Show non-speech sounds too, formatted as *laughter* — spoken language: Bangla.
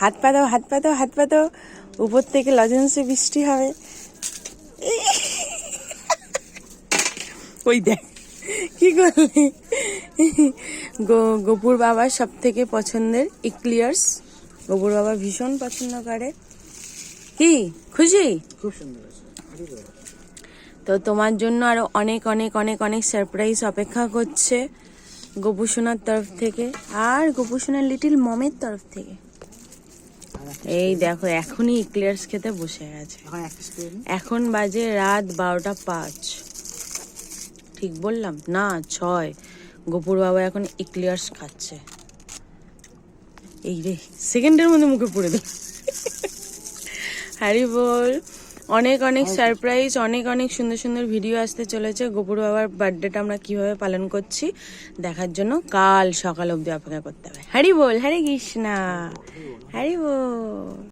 হাত পা দাও হাত পা দাও হাত পা দাও। উপর থেকে লজেন্সে বৃষ্টি হবে। ওই দেখ কি করলি? গোপুর বাবার সব থেকে পছন্দের ইক্লিয়ার্স। গোপুর বাবা ভীষণ পছন্দ করে। কি? খুশি? খুব সুন্দর। তো তোমার জন্য আরও অনেক অনেক অনেক অনেক সারপ্রাইজ অপেক্ষা করছে গোপুসোনার তরফ থেকে আর গোপুসোনার লিটিল মমের তরফ থেকে। এই দেখো এখনই ইক্লিয়ার্স খেতে বসে গেছে। এখন বাজে রাত বারোটা পাঁচ। ঠিক বললাম? না ছয়। গোপুর বাবা এখন ইক্লেয়ার্স খাচ্ছে। এই রে সেকেন্ডের মধ্যে মুখে পড়ে দিল। *laughs* হ্যারি বল। অনেক অনেক সারপ্রাইজ অনেক অনেক সুন্দর সুন্দর ভিডিও আসতে চলেছে। গোপুর বাবার বার্থডেটা আমরা কীভাবে পালন করছি দেখার জন্য কাল সকাল অবধি অপেক্ষা করতে হবে। হ্যারি বল হ্যারি কৃষ্ণা। হ্যারি বল।